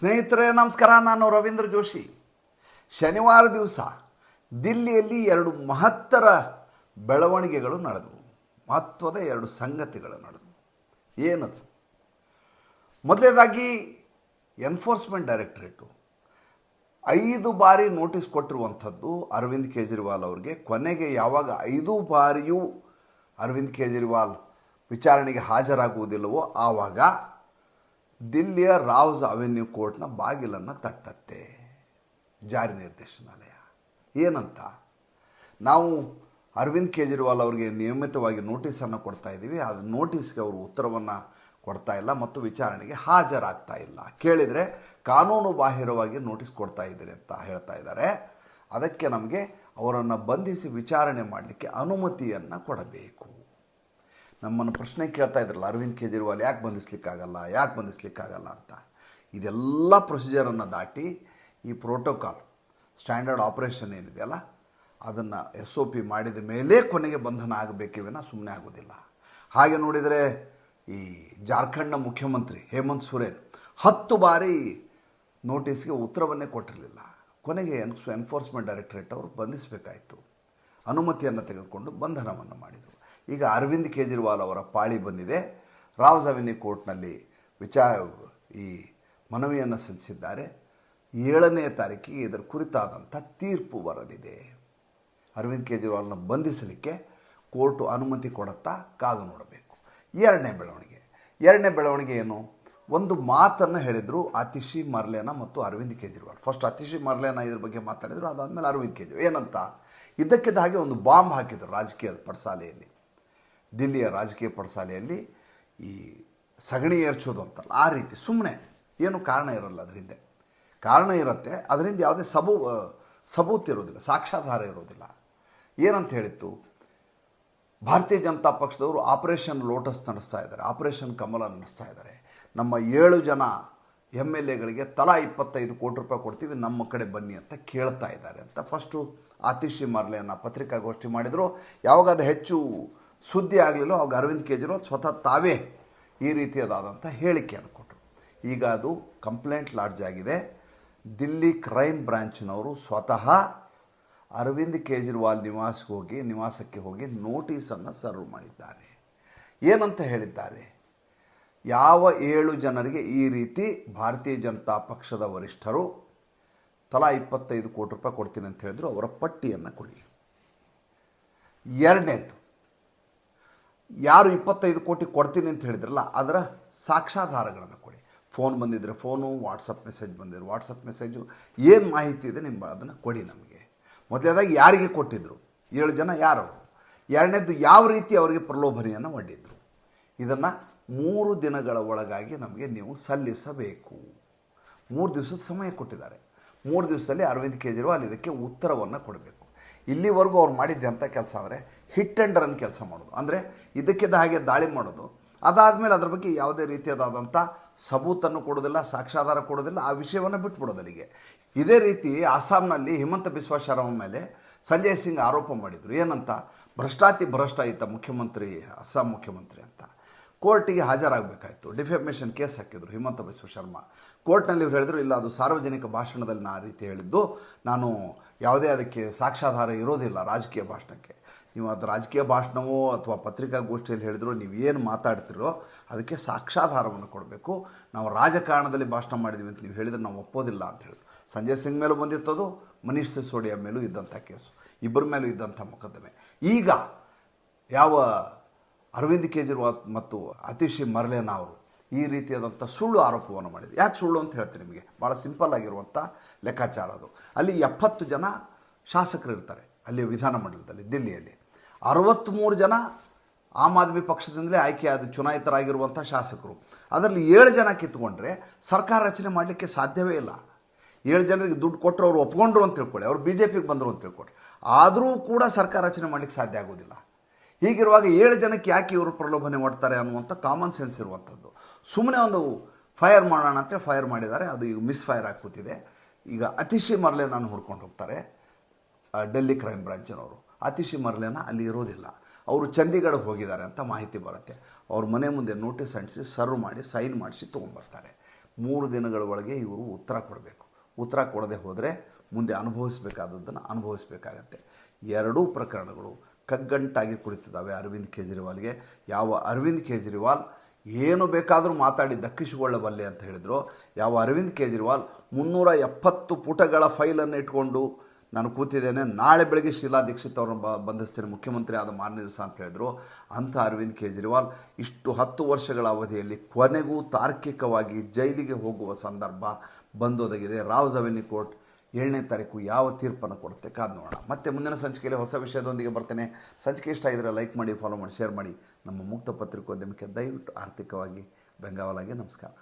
ಸ್ನೇಹಿತರೆ, ನಮಸ್ಕಾರ. ನಾನು ರವೀಂದ್ರ ಜೋಶಿ. ಶನಿವಾರ ದಿವಸ ದಿಲ್ಲಿಯಲ್ಲಿ ಎರಡು ಮಹತ್ತರ ಬೆಳವಣಿಗೆಗಳು ನಡೆದವು. ಮಹತ್ವದ ಎರಡು ಸಂಗತಿಗಳು ನಡೆದವು. ಏನದು? ಮೊದಲನೇದಾಗಿ ಎನ್ಫೋರ್ಸ್ಮೆಂಟ್ ಡೈರೆಕ್ಟರೇಟು. ಐದು ಬಾರಿ ನೋಟಿಸ್ ಕೊಟ್ಟಿರುವಂಥದ್ದು ಅರವಿಂದ್ ಕೇಜ್ರಿವಾಲ್ ಅವರಿಗೆ. ಕೊನೆಗೆ ಯಾವಾಗ ಐದು ಬಾರಿಯೂ ಅರವಿಂದ್ ಕೇಜ್ರಿವಾಲ್ ವಿಚಾರಣೆಗೆ ಹಾಜರಾಗುವುದಿಲ್ಲವೋ ಆವಾಗ ದಿಲ್ಲಿಯ ರಾವ್ಸ್ ಅವೆನ್ಯೂ ಕೋರ್ಟ್ನ ಬಾಗಿಲನ್ನು ತಟ್ಟತ್ತೆ. ಜಾರಿ ನಿರ್ದೇಶನಾಲಯ. ಏನಂತ? ನಾವು ಅರವಿಂದ್ ಕೇಜ್ರಿವಾಲ್ ಅವರಿಗೆ ನಿಯಮಿತವಾಗಿ ನೋಟಿಸನ್ನು ಕೊಡ್ತಾ ಇದ್ದೀವಿ. ಆ ನೋಟಿಸ್ಗೆ ಅವರು ಉತ್ತರವನ್ನು ಕೊಡ್ತಾ ಇಲ್ಲ ಮತ್ತು ವಿಚಾರಣೆಗೆ ಹಾಜರಾಗ್ತಾ ಇಲ್ಲ. ಕೇಳಿದರೆ ಕಾನೂನು ಬಾಹಿರವಾಗಿ ನೋಟಿಸ್ ಕೊಡ್ತಾ ಇದ್ದೀರಿ ಅಂತ ಹೇಳ್ತಾ ಇದ್ದಾರೆ. ಅದಕ್ಕೆ ನಮಗೆ ಅವರನ್ನು ಬಂಧಿಸಿ ವಿಚಾರಣೆ ಮಾಡಲಿಕ್ಕೆ ಅನುಮತಿಯನ್ನು ಕೊಡಬೇಕು. ನಮ್ಮನ್ನು ಪ್ರಶ್ನೆ ಕೇಳ್ತಾ ಇದ್ರಲ್ಲ, ಅರವಿಂದ್ ಕೇಜ್ರಿವಾಲ್ ಯಾಕೆ ಬಂಧಿಸ್ಲಿಕ್ಕಾಗಲ್ಲ ಯಾಕೆ ಬಂಧಿಸ್ಲಿಕ್ಕಾಗಲ್ಲ ಅಂತ. ಇದೆಲ್ಲ ಪ್ರೊಸೀಜರನ್ನು ದಾಟಿ ಈ ಪ್ರೋಟೋಕಾಲ್ ಸ್ಟ್ಯಾಂಡರ್ಡ್ ಆಪರೇಷನ್ ಏನಿದೆಯಲ್ಲ ಅದನ್ನು ಎಸ್ ಒ ಪಿ ಮಾಡಿದ ಮೇಲೆ ಕೊನೆಗೆ ಬಂಧನ ಆಗಬೇಕೇ ವಿನ ಸುಮ್ಮನೆ ಆಗೋದಿಲ್ಲ. ಹಾಗೆ ನೋಡಿದರೆ ಈ ಜಾರ್ಖಂಡ್ನ ಮುಖ್ಯಮಂತ್ರಿ ಹೇಮಂತ್ ಸೊರೇನ್ ಹತ್ತು ಬಾರಿ ನೋಟಿಸ್ಗೆ ಉತ್ತರವನ್ನೇ ಕೊಟ್ಟಿರಲಿಲ್ಲ. ಕೊನೆಗೆ ಎನ್ ಎನ್ಫೋರ್ಸ್ಮೆಂಟ್ ಡೈರೆಕ್ಟರೇಟ್ ಅವರು ಬಂಧಿಸಬೇಕಾಯಿತು. ಅನುಮತಿಯನ್ನು ತೆಗೆದುಕೊಂಡು ಬಂಧನವನ್ನು ಮಾಡಿದರು. ಈಗ ಅರವಿಂದ್ ಕೇಜ್ರಿವಾಲ್ ಅವರ ಪಾಳಿ ಬಂದಿದೆ. ರಾವ್ ಅವೆನ್ಯೂ ಕೋರ್ಟ್ನಲ್ಲಿ ವಿಚಾರ, ಈ ಮನವಿಯನ್ನು ಸಲ್ಲಿಸಿದ್ದಾರೆ. ಏಳನೇ ತಾರೀಕಿಗೆ ಇದರ ಕುರಿತಾದಂಥ ತೀರ್ಪು ಬರಲಿದೆ. ಅರವಿಂದ್ ಕೇಜ್ರಿವಾಲ್ನ ಬಂಧಿಸಲಿಕ್ಕೆ ಕೋರ್ಟು ಅನುಮತಿ ಕೊಡುತ್ತಾ ಕಾದು ನೋಡಬೇಕು. ಎರಡನೇ ಬೆಳವಣಿಗೆ. ಎರಡನೇ ಬೆಳವಣಿಗೆ ಏನು? ಒಂದು ಮಾತನ್ನು ಹೇಳಿದರು ಅತಿಶಿ ಮರ್ಲೇನ ಮತ್ತು ಅರವಿಂದ್ ಕೇಜ್ರಿವಾಲ್. ಫಸ್ಟ್ ಅತಿಶಿ ಮರ್ಲೇನ ಇದ್ರ ಬಗ್ಗೆ ಮಾತಾಡಿದರು, ಅದಾದಮೇಲೆ ಅರವಿಂದ್ ಕೇಜ್ರಿವಾಲ್. ಏನಂತ? ಇದ್ದಕ್ಕಿದ್ದ ಹಾಗೆ ಒಂದು ಬಾಂಬ್ ಹಾಕಿದರು ರಾಜಕೀಯದ ಪಡಸಾಲೆಯಲ್ಲಿ ದಿಲ್ಲಿಯ ರಾಜಕೀಯ ಪಡಸಾಲೆಯಲ್ಲಿ ಈ ಸಗಣಿ ಏರ್ಚೋದು ಅಂತಲ್ಲ, ಆ ರೀತಿ ಸುಮ್ಮನೆ ಏನು ಕಾರಣ ಇರಲ್ಲ ಅದರಿಂದ ಕಾರಣ ಇರುತ್ತೆ ಅದರಿಂದ ಯಾವುದೇ ಸಬೂ ಸಬೂತ್ ಇರೋದಿಲ್ಲ ಸಾಕ್ಷಾಧಾರ ಇರೋದಿಲ್ಲ. ಏನಂತ ಹೇಳಿತ್ತು, ಭಾರತೀಯ ಜನತಾ ಪಕ್ಷದವರು ಆಪರೇಷನ್ ಲೋಟಸ್ ನಡೆಸ್ತಾ ಇದ್ದಾರೆ, ಆಪರೇಷನ್ ಕಮಲ ನಡೆಸ್ತಾ ಇದ್ದಾರೆ. ನಮ್ಮ ಏಳು ಜನ ಎಂ ಎಲ್ ಎಗಳಿಗೆ ತಲಾ ಇಪ್ಪತ್ತೈದು ಕೋಟಿ ರೂಪಾಯಿ ಕೊಡ್ತೀವಿ, ನಮ್ಮ ಕಡೆ ಬನ್ನಿ ಅಂತ ಕೇಳ್ತಾ ಇದ್ದಾರೆ ಅಂತ ಫಸ್ಟು ಆತಿಶಿ ಮಾರ್ಲೆಯನ್ನು ಪತ್ರಿಕಾಗೋಷ್ಠಿ ಮಾಡಿದರು. ಯಾವಾಗ ಅದು ಹೆಚ್ಚು ಸುದ್ದಿ ಆಗಲಿಲ್ಲ, ಅವಾಗ ಅರವಿಂದ್ ಕೇಜ್ರಿವಾಲ್ ಸ್ವತಃ ತಾವೇ ಈ ರೀತಿಯದಾದಂಥ ಹೇಳಿಕೆಯನ್ನು ಕೊಟ್ಟರು ಈಗ ಅದು ಕಂಪ್ಲೇಂಟ್ ಲಾಡ್ಜ್ ಆಗಿದೆ. ದಿಲ್ಲಿ ಕ್ರೈಮ್ ಬ್ರ್ಯಾಂಚ್ನವರು ಸ್ವತಃ ಅರವಿಂದ್ ಕೇಜ್ರಿವಾಲ್ ನಿವಾಸಕ್ಕೆ ಹೋಗಿ ನಿವಾಸಕ್ಕೆ ಹೋಗಿ ನೋಟಿಸನ್ನು ಸರ್ವ್ ಮಾಡಿದ್ದಾರೆ. ಏನಂತ ಹೇಳಿದ್ದಾರೆ? ಯಾವ ಏಳು ಜನರಿಗೆ ಈ ರೀತಿ ಭಾರತೀಯ ಜನತಾ ಪಕ್ಷದ ವರಿಷ್ಠರು ತಲಾ ಇಪ್ಪತ್ತೈದು ಕೋಟಿ ರೂಪಾಯಿ ಕೊಡ್ತೀನಿ ಅಂತ ಹೇಳಿದ್ರು, ಅವರ ಪಟ್ಟಿಯನ್ನು ಕೊಡಿ. ಎರಡನೇದು ಯಾರು ಇಪ್ಪತ್ತೈದು ಕೋಟಿ ಕೊಡ್ತೀನಿ ಅಂತ ಹೇಳಿದ್ರಲ್ಲ, ಅದರ ಸಾಕ್ಷಾಧಾರಗಳನ್ನು ಕೊಡಿ. ಫೋನ್ ಬಂದಿದ್ದರೆ ಫೋನು, ವಾಟ್ಸಪ್ ಮೆಸೇಜ್ ಬಂದಿದ್ರು, ವಾಟ್ಸಪ್ ಮೆಸೇಜು ಏನು ಮಾಹಿತಿ ಇದೆ ನಿಮ್ಮ ಅದನ್ನು ಕೊಡಿ ನಮಗೆ. ಮೊದಲನೇದಾಗಿ ಯಾರಿಗೆ ಕೊಟ್ಟಿದ್ದರು ಏಳು ಜನ ಯಾರು? ಎರಡನೇದು ಯಾವ ರೀತಿ ಅವರಿಗೆ ಪ್ರಲೋಭನೆಯನ್ನು ಒಡ್ಡಿದ್ರು? ಇದನ್ನು ಮೂರು ದಿನಗಳ ಒಳಗಾಗಿ ನಮಗೆ ನೀವು ಸಲ್ಲಿಸಬೇಕು. ಮೂರು ದಿವಸದ ಸಮಯ ಕೊಟ್ಟಿದ್ದಾರೆ. ಮೂರು ದಿವಸದಲ್ಲಿ ಅರವಿಂದ್ ಕೇಜ್ರಿವಾಲ್ ಇದಕ್ಕೆ ಉತ್ತರವನ್ನು ಕೊಡಬೇಕು. ಇಲ್ಲಿವರೆಗೂ ಅವ್ರು ಮಾಡಿದ್ದೆ ಅಂತ ಕೆಲಸ ಅಂದರೆ ಹಿಟ್ ಆ್ಯಂಡ್ ರನ್ ಕೆಲಸ ಮಾಡೋದು. ಅಂದರೆ ಇದಕ್ಕಿದ್ದ ಹಾಗೆ ದಾಳಿ ಮಾಡೋದು. ಅದಾದಮೇಲೆ ಅದರ ಬಗ್ಗೆ ಯಾವುದೇ ರೀತಿಯಾದಂಥ ಸಬೂತನ್ನು ಕೊಡೋದಿಲ್ಲ ಸಾಕ್ಷಾಧಾರ ಕೊಡೋದಿಲ್ಲ, ಆ ವಿಷಯವನ್ನು ಬಿಟ್ಬಿಡೋದು ಅಲ್ಲಿಗೆ. ಇದೇ ರೀತಿ ಅಸ್ಸಾಂನಲ್ಲಿ ಹಿಮಂತ ಬಿಸ್ವಾ ಶರ್ಮ ಮೇಲೆ ಸಂಜಯ್ ಸಿಂಗ್ ಆರೋಪ ಮಾಡಿದರು. ಏನಂತ? ಭ್ರಷ್ಟಾತಿ ಭ್ರಷ್ಟ ಇದ್ದ ಮುಖ್ಯಮಂತ್ರಿ, ಅಸ್ಸಾಂ ಮುಖ್ಯಮಂತ್ರಿ ಅಂತ. ಕೋರ್ಟಿಗೆ ಹಾಜರಾಗಬೇಕಾಯಿತು. ಡಿಫೆಮೇಷನ್ ಕೇಸ್ ಹಾಕಿದ್ರು ಹಿಮಂತ ಬಿಸ್ವ ಶರ್ಮಾ. ಕೋರ್ಟ್ನಲ್ಲಿ ಇವ್ರು ಹೇಳಿದ್ರು, ಇಲ್ಲ, ಅದು ಸಾರ್ವಜನಿಕ ಭಾಷಣದಲ್ಲಿ ನಾನು ಆ ರೀತಿ ಹೇಳಿದ್ದು. ನಾನು ಯಾವುದೇ ಅದಕ್ಕೆ ಸಾಕ್ಷಾಧಾರ ಇರೋದಿಲ್ಲ ರಾಜಕೀಯ ಭಾಷಣಕ್ಕೆ. ನೀವು ಅದು ರಾಜಕೀಯ ಭಾಷಣವೋ ಅಥವಾ ಪತ್ರಿಕಾಗೋಷ್ಠಿಯಲ್ಲಿ ಹೇಳಿದ್ರು ಏನು ಮಾತಾಡ್ತಿರೋ ಅದಕ್ಕೆ ಸಾಕ್ಷಾಧಾರವನ್ನು ಕೊಡಬೇಕು. ನಾವು ರಾಜಕಾರಣದಲ್ಲಿ ಭಾಷಣ ಮಾಡಿದ್ವಿ ಅಂತ ನೀವು ಹೇಳಿದ್ರೆ ನಾವು ಒಪ್ಪೋದಿಲ್ಲ ಅಂತ ಹೇಳಿದ್ರು. ಸಂಜಯ್ ಸಿಂಗ್ ಮೇಲೂ ಬಂದಿತ್ತದು, ಮನೀಶ್ ಸಿಸೋಡಿಯಾ ಮೇಲೂ ಇದ್ದಂಥ ಕೇಸು. ಇಬ್ಬರ ಮೇಲೂ ಇದ್ದಂಥ ಮೊಕದ್ದಮೆ. ಈಗ ಯಾವ ಅರವಿಂದ್ ಕೇಜ್ರಿವಾಲ್ ಮತ್ತು ಅತಿಶಿ ಮರ್ಲೇನಾ ಅವರು ಈ ರೀತಿಯಾದಂಥ ಸುಳ್ಳು ಆರೋಪವನ್ನು ಮಾಡಿದ್ರು. ಯಾಕೆ ಸುಳ್ಳು ಅಂತ ಹೇಳ್ತೀನಿ ನಿಮಗೆ? ಭಾಳ ಸಿಂಪಲ್ ಆಗಿರುವಂಥ ಲೆಕ್ಕಾಚಾರ ಅದು. ಅಲ್ಲಿ ಎಪ್ಪತ್ತು ಜನ ಶಾಸಕರು ಇರ್ತಾರೆ ಅಲ್ಲಿ ವಿಧಾನಮಂಡಲದಲ್ಲಿ ದಿಲ್ಲಿಯಲ್ಲಿ. ಅರವತ್ತ್ಮೂರು ಜನ ಆಮ್ ಆದ್ಮಿ ಪಕ್ಷದಿಂದಲೇ ಆಯ್ಕೆಯಾದ ಚುನಾಯಿತರಾಗಿರುವಂಥ ಶಾಸಕರು. ಅದರಲ್ಲಿ ಏಳು ಜನ ಕಿತ್ಕೊಂಡ್ರೆ ಸರ್ಕಾರ ರಚನೆ ಮಾಡಲಿಕ್ಕೆ ಸಾಧ್ಯವೇ ಇಲ್ಲ. ಏಳು ಜನರಿಗೆ ದುಡ್ಡು ಕೊಟ್ಟರು ಅವರು ಒಪ್ಕೊಂಡ್ರು ಅಂತ ತಿಳ್ಕೊಳ್ಳಿ, ಅವರು ಬಿ ಜೆ ಪಿಗೆ ಬಂದರು ಅಂತ ತಿಳ್ಕೊಳ್ಳಿ. ಆದರೂ ಕೂಡ ಸರ್ಕಾರ ರಚನೆ ಮಾಡಲಿಕ್ಕೆ ಸಾಧ್ಯ ಆಗೋದಿಲ್ಲ. ಹೀಗಿರುವಾಗ ಏಳು ಜನಕ್ಕೆ ಯಾಕೆ ಇವರು ಪ್ರಲೋಭನೆ ಮಾಡ್ತಾರೆ ಅನ್ನುವಂಥ ಕಾಮನ್ ಸೆನ್ಸ್ ಇರುವಂಥದ್ದು. ಸುಮ್ಮನೆ ಒಂದು ಫೈರ್ ಮಾಡೋಣ ಅಂತ ಫೈರ್ ಮಾಡಿದ್ದಾರೆ, ಅದು ಈಗ ಮಿಸ್ ಫೈರ್ ಆಗಿ ಈಗ ಅತಿಶಿ ಮರ್ಲೆ ನಾನು ಹುಡ್ಕೊಂಡು ಹೋಗ್ತಾರೆ ಡೆಲ್ಲಿ ಕ್ರೈಮ್ ಬ್ರಾಂಚಿನವರು. ಅತಿಶಿ ಮರ್ಲೆನ ಅಲ್ಲಿ ಇರೋದಿಲ್ಲ. ಅವರು ಚಂಡೀಗಢಕ್ಕೆ ಹೋಗಿದ್ದಾರೆ ಅಂತ ಮಾಹಿತಿ ಬರುತ್ತೆ. ಅವ್ರ ಮನೆ ಮುಂದೆ ನೋಟಿಸ್ ಅಂಟಿಸಿ ಸರ್ವ್ ಮಾಡಿ ಸೈನ್ ಮಾಡಿಸಿ ತೊಗೊಂಬರ್ತಾರೆ ಮೂರು ದಿನಗಳ ಒಳಗೆ ಇವರು ಉತ್ತರ ಕೊಡಬೇಕು. ಉತ್ತರ ಕೊಡದೆ ಹೋದರೆ ಮುಂದೆ ಅನುಭವಿಸಬೇಕಾದದ್ದನ್ನು ಅನುಭವಿಸಬೇಕಾಗತ್ತೆ. ಎರಡೂ ಪ್ರಕರಣಗಳು ಕಗ್ಗಂಟಾಗಿ ಕುಳಿತಿದ್ದಾವೆ ಅರವಿಂದ್ ಕೇಜ್ರಿವಾಲ್ಗೆ. ಯಾವ ಅರವಿಂದ್ ಕೇಜ್ರಿವಾಲ್ ಏನು ಬೇಕಾದರೂ ಮಾತಾಡಿ ದಕ್ಕಿಸಿಕೊಳ್ಳಬಲ್ಲೆ ಅಂತ ಹೇಳಿದ್ರು. ಯಾವ ಅರವಿಂದ್ ಕೇಜ್ರಿವಾಲ್ ಮುನ್ನೂರ ಎಪ್ಪತ್ತು ಪುಟಗಳ ಫೈಲನ್ನು ಇಟ್ಕೊಂಡು ನಾನು ಕೂತಿದ್ದೇನೆ. ನಾಳೆ ಬೆಳಗ್ಗೆ ಶೀಲಾ ದೀಕ್ಷಿತ್ ಅವರನ್ನು ಬ, ಬಂಧಿಸ್ತೇನೆ. ಮುಖ್ಯಮಂತ್ರಿ ಆದ ಮಾರನೇ ದಿವಸ ಅಂತ ಹೇಳಿದ್ರು. ಅಂಥ ಅರವಿಂದ್ ಕೇಜ್ರಿವಾಲ್, ಇಷ್ಟು ಹತ್ತು ವರ್ಷಗಳ ಅವಧಿಯಲ್ಲಿ ಕೊನೆಗೂ ತಾರ್ಕಿಕವಾಗಿ ಜೈಲಿಗೆ ಹೋಗುವ ಸಂದರ್ಭ ಬಂದೊದಗಿದೆ. ರಾವ್ ಜವೆನಿ ಕೋರ್ಟ್ ಏಳನೇ ತಾರೀಕು ಯಾವ ತೀರ್ಪನ್ನು ಕೊಡುತ್ತೆ ಕಾದು ನೋಡೋಣ. ಮತ್ತೆ ಮುಂದಿನ ಸಂಚಿಕೆಯಲ್ಲಿ ಹೊಸ ವಿಷಯದೊಂದಿಗೆ ಬರ್ತೇನೆ. ಸಂಚಿಕೆ ಇಷ್ಟ ಇದ್ದರೆ ಲೈಕ್ ಮಾಡಿ, ಫಾಲೋ ಮಾಡಿ, ಶೇರ್ ಮಾಡಿ. ನಮ್ಮ ಮುಕ್ತ ಪತ್ರಿಕೋದ್ಯಮಕ್ಕೆ ದಯವಿಟ್ಟು ಆರ್ಥಿಕವಾಗಿ ಬೆಂಗಾವಲಾಗಿ ನಮಸ್ಕಾರ.